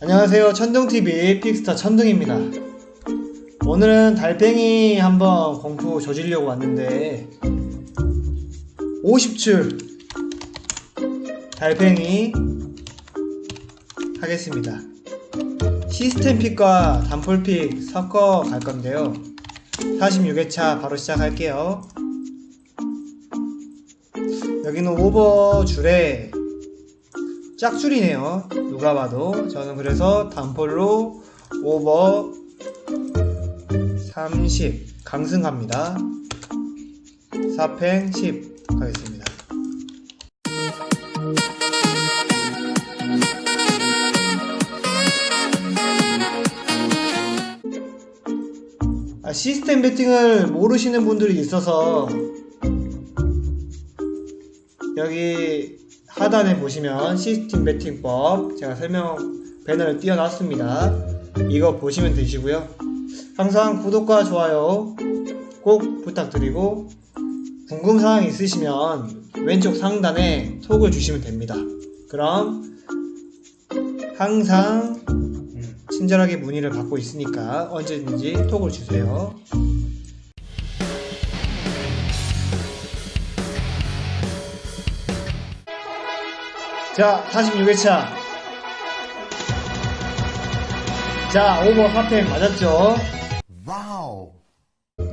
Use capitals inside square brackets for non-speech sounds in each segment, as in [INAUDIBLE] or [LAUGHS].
안녕하세요. 천둥TV 픽스타 천둥입니다. 오늘은 달팽이 한번 공포 조지려고 왔는데 50줄 달팽이 하겠습니다. 시스템 픽과 단폴 픽 섞어 갈 건데요. 46회차 바로 시작할게요. 여기는 오버 줄에 짝줄이네요. 누가 봐도. 저는 그래서 단폴로 오버 30 강승 갑니다. 4팽 10 가겠습니다. 아, 시스템 배팅을 모르시는 분들이 있어서 여기 하단에 보시면 시스템 배팅법 제가 설명 배너를 띄워놨습니다. 이거 보시면 되시고요. 항상 구독과 좋아요 꼭 부탁드리고 궁금 사항 있으시면 왼쪽 상단에 톡을 주시면 됩니다. 그럼 항상 친절하게 문의를 받고 있으니까 언제든지 톡을 주세요. 자, 46회차. 자, 오버 4팩 맞았죠? 와우.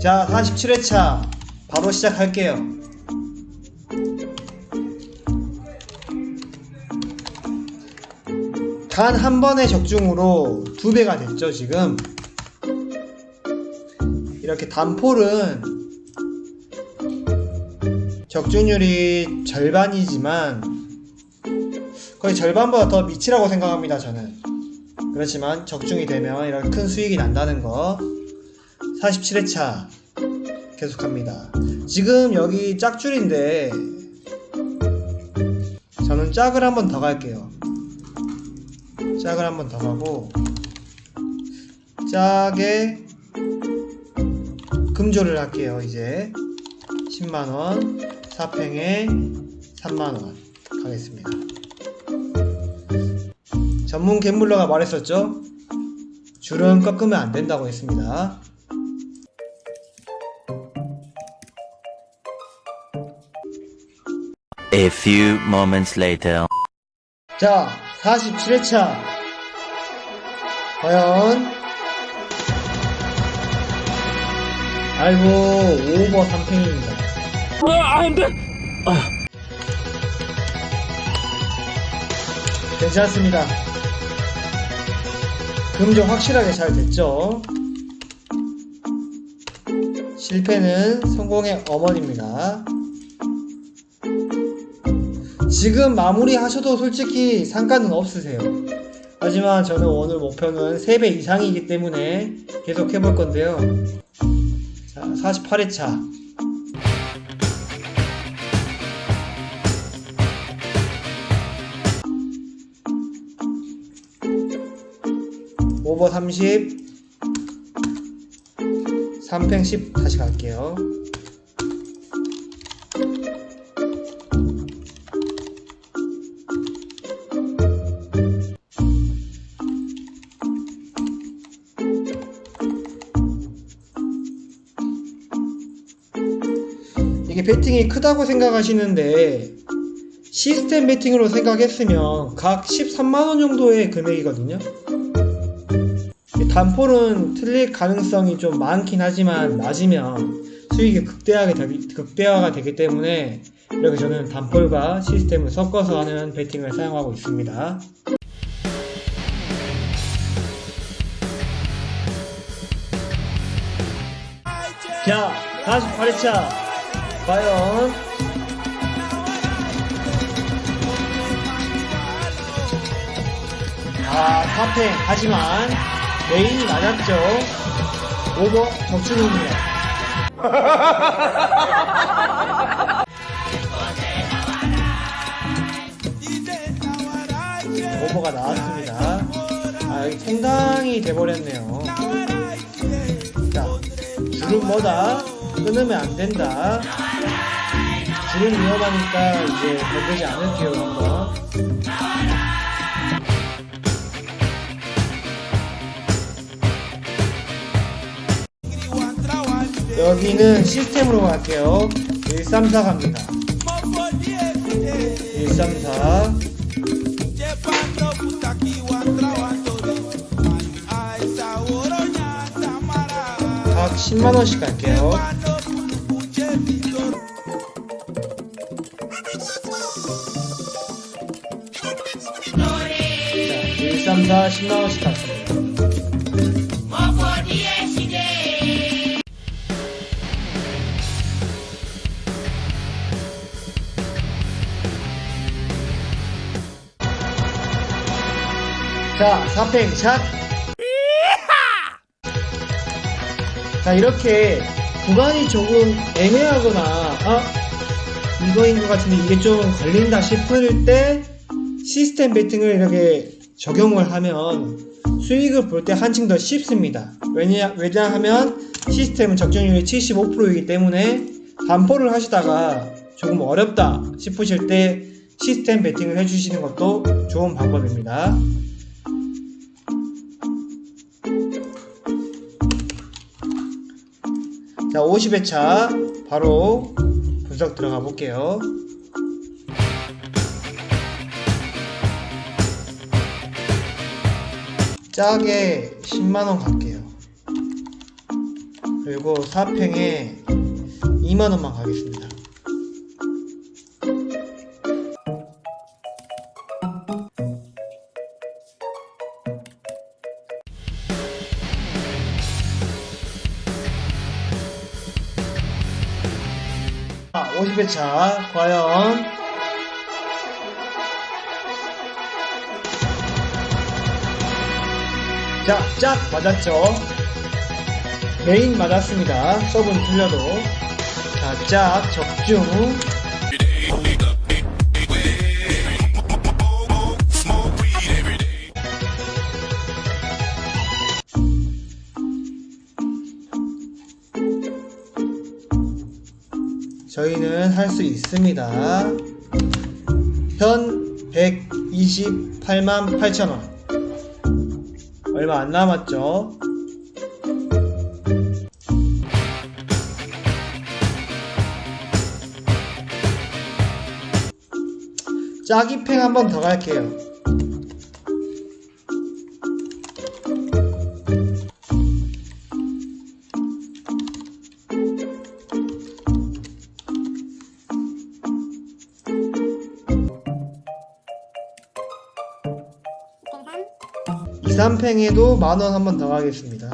자, 47회차. 바로 시작할게요. 단 한 번의 적중으로 두 배가 됐죠, 지금. 이렇게 단폴은 적중률이 절반이지만 거의 절반보다 더 미치라고 생각합니다, 저는. 그렇지만 적중이 되면 이렇게 큰 수익이 난다는 거. 47회차 계속합니다. 지금 여기 짝줄인데 저는 짝을 한 번 더 갈게요. 짝을 한 번 더 가고 짝에 금조를 할게요, 이제. 10만원, 4팽에 3만원 가겠습니다. 전문 갬블러가 말했었죠? 줄은 꺾으면 안 된다고 했습니다. A few moments later. 자, 47회차. 과연. 아이고, 오버 3팽입니다. 안 돼! 괜찮습니다. 금조 확실하게 잘 됐죠? 실패는 성공의 어머니입니다. 지금 마무리 하셔도 솔직히 상관은 없으세요. 하지만 저는 오늘 목표는 3배 이상이기 때문에 계속 해볼 건데요. 자, 48회차. 오버 30, 3팽 10 다시 갈게요. 이게 배팅이 크다고 생각하시는데 시스템 배팅으로 생각했으면 각 13만원 정도의 금액이거든요. 이 단폴은 틀릴 가능성이 좀 많긴 하지만 맞으면 수익이 극대화가 되기, 극대화가 되기 때문에 이렇게 저는 단폴과 시스템을 섞어서 하는 배팅을 사용하고 있습니다. 자, 48회차 과연 아, 파팽 하지만 메인이 맞았죠. 오버 적중입니다. [LAUGHS] 오버가 나왔습니다. 아, 통당이 돼버렸네요. 자, 줄은 뭐다? 끊으면 안 된다. 줄은 위험하니까 이제 건들지 않을게요 한번 여기는 시스템으로 갈게요. 134 갑니다. 134 각 10만원씩 갈게요. 자, 134 10만원씩 갔습니 자, 4팽 샷. 자, 이렇게 구간이 조금 애매하거나, 아, 이거인 것 같은데 이게 좀 걸린다 싶을 때 시스템 베팅을 이렇게 적용을 하면 수익을 볼 때 한층 더 쉽습니다. 왜냐, 왜냐하면 시스템은 적정률이 75%이기 때문에 반포를 하시다가 조금 어렵다 싶으실 때 시스템 베팅을 해주시는 것도 좋은 방법입니다. 자, 50회차 바로 분석 들어가 볼게요. 짝에 10만원 갈게요. 그리고 4팽에 2만원만 가겠습니다. 50회차 과연 자, 짝 맞았죠? 메인 맞았습니다. 서브는 틀려도. 자, 짝 적중. 저희는 할 수 있습니다. 현 128만 8천 원. 얼마 안 남았죠? 짜기팽 한 번 더 갈게요. 이삼팽에도 만원 한번더 가겠습니다.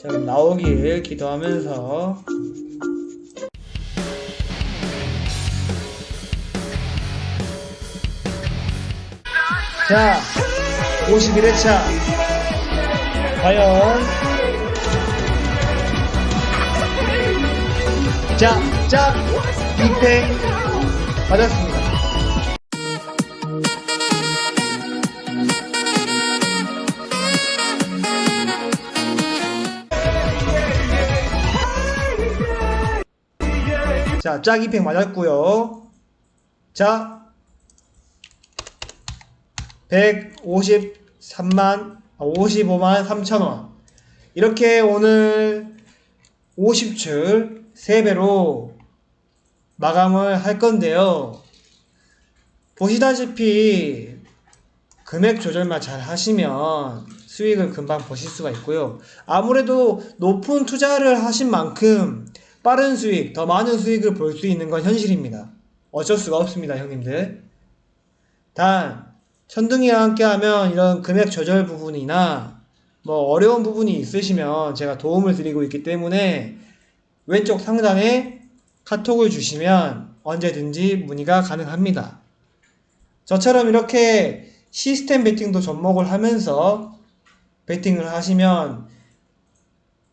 자, 그럼 나오길 기도하면서. 자, 51회차. 과연. 자, 짝 2팽 맞았습니다. 자, 짝 2팽 맞았고요. 자, 153만, 55만 3천원. 이렇게 오늘 50줄 3배로 마감을 할 건데요. 보시다시피 금액 조절만 잘 하시면 수익을 금방 보실 수가 있고요. 아무래도 높은 투자를 하신 만큼 빠른 수익, 더 많은 수익을 볼 수 있는 건 현실입니다. 어쩔 수가 없습니다, 형님들. 단, 천둥이와 함께 하면 이런 금액 조절 부분이나 뭐 어려운 부분이 있으시면 제가 도움을 드리고 있기 때문에 왼쪽 상단에 카톡을 주시면 언제든지 문의가 가능합니다. 저처럼 이렇게 시스템 베팅도 접목을 하면서 베팅을 하시면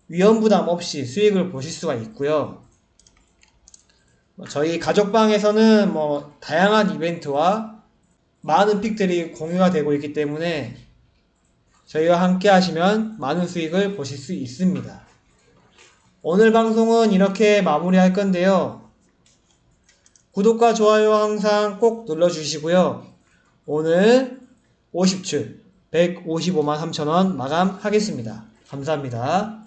위험 부담 없이 수익을 보실 수가 있고요. 뭐 저희 가족방에서는 뭐 다양한 이벤트와 많은 픽들이 공유가 되고 있기 때문에 저희와 함께 하시면 많은 수익을 보실 수 있습니다. 오늘 방송은 이렇게 마무리할 건데요. 구독과 좋아요 항상 꼭 눌러주시고요. 오늘 50주 155만 3천원 마감하겠습니다. 감사합니다.